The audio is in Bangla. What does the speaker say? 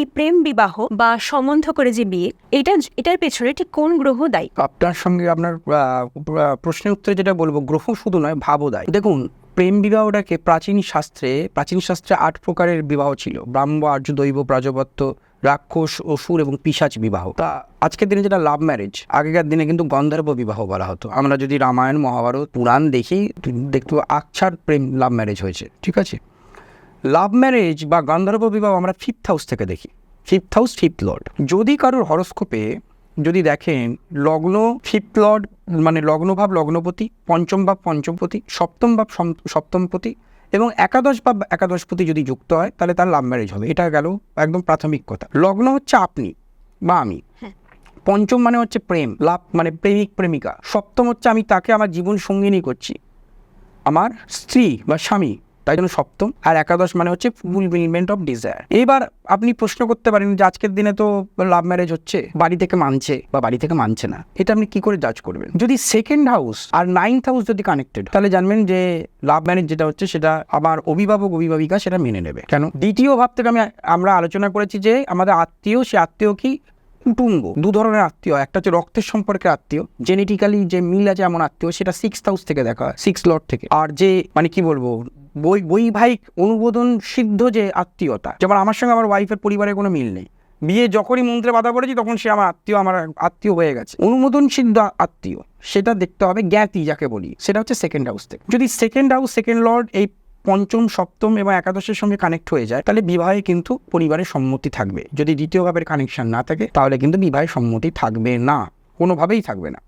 এই প্রেম বিবাহ বা সম্বন্ধ করে যে বিয়ে, এটা এটার পেছনে ঠিক কোন গ্রহ দায়ী? আপনার সঙ্গে আপনার প্রশ্নের উত্তরে যেটা বলব, গ্রহ শুধু নয়, ভাবও দেয়। দেখুন, প্রেম বিবাহটাকে প্রাচীন শাস্ত্রে প্রাচীন শাস্ত্রে আট প্রকারের বিবাহ ছিল। ব্রাহ্ম, আর্য, দৈব, প্রাজপত্য, রাক্ষস, অসুর এবং পিসাচ বিবাহ। তা আজকের দিনে যেটা লাভ ম্যারেজ আগেকার দিনে কিন্তু গন্ধর্ব বিবাহ বলা হতো। আমরা যদি রামায়ণ, মহাভারত, পুরাণ দেখি, দেখতে আকছার প্রেম লাভ ম্যারেজ হয়েছে। ঠিক আছে? লাভ ম্যারেজ বা গন্ধর্ব বিবাহ আমরা ফিফথ হাউস থেকে দেখি। ফিফথ হাউস ফিফথ লর্ড যদি কারোর হরস্কোপে যদি দেখেন লগ্ন ফিফথ লর্ড মানে লগ্নভাব লগ্নপতি পঞ্চম ভাব পঞ্চমপতি সপ্তম ভাব সপ্তমপতি এবং একাদশ ভাব একাদশপতি যদি যুক্ত হয় তাহলে তার লাভ ম্যারেজ হবে। এটা গেল একদম প্রাথমিক কথা। লগ্ন হচ্ছে আপনি বা আমি। পঞ্চম মানে হচ্ছে প্রেম লাভ মানে প্রেমিক প্রেমিকা। সপ্তম হচ্ছে আমি তাকে আমার জীবন সঙ্গিনী করছি। আমার স্ত্রী বা স্বামী। তাই জন্য সপ্তম আর একাদশ মানে হচ্ছে ফুলফিলমেন্ট অফ ডিজায়ার এবার আপনি প্রশ্ন করতে পারেন যে আজকের দিনে তো লাভ ম্যারেজ হচ্ছে, বাড়ি থেকে মানছে বা বাড়ি থেকে মানছে না, এটা আপনি কি করে জাজ করবেন? যদি সেকেন্ড হাউস আর নাইন্থ হাউস যদি কানেক্টেড তাহলে জানবেন যে লাভ ম্যারেজ যেটা হচ্ছে সেটা আমার অভিভাবক, অভিভাবিকা সেটা মেনে নেবে। কেন? দ্বিতীয় ভাব থেকে আমি আমরা আলোচনা করেছি যে আমাদের আত্মীয়, সে আত্মীয় কি? কুটুম্ব। দু ধরনের আত্মীয় একটা হচ্ছে রক্তের সম্পর্কে আত্মীয় জেনেটিক্যালি যে মিল আছে এমন আত্মীয়, সেটা সিক্স হাউস থেকে দেখা হয় সিক্স লট থেকে। আর যে মানে কি বলব বৈবাহিক অনুমোদন সিদ্ধ যে আত্মীয়তা। যেমন আমার সঙ্গে আমার ওয়াইফের পরিবারের কোনো মিল নেই। বিয়ে যখনই মন্ত্রে বাধা পড়েছি, তখন সে আমার আত্মীয় আমার আত্মীয় হয়ে গেছে। অনুমোদন সিদ্ধ আত্মীয়, সেটা দেখতে হবে জ্ঞাতি যাকে বলি। সেটা হচ্ছে সেকেন্ড হাউস থেকে। যদি সেকেন্ড হাউস সেকেন্ড লর্ড এই পঞ্চম, সপ্তম এবং একাদশের সঙ্গে কানেক্ট হয়ে যায়, তাহলে বিবাহে কিন্তু পরিবারের সম্মতি থাকবে। যদি দ্বিতীয় ভাবের কানেকশন না থাকে, তাহলে কিন্তু বিবাহে সম্মতি থাকবে না। কোনোভাবেই থাকবে না।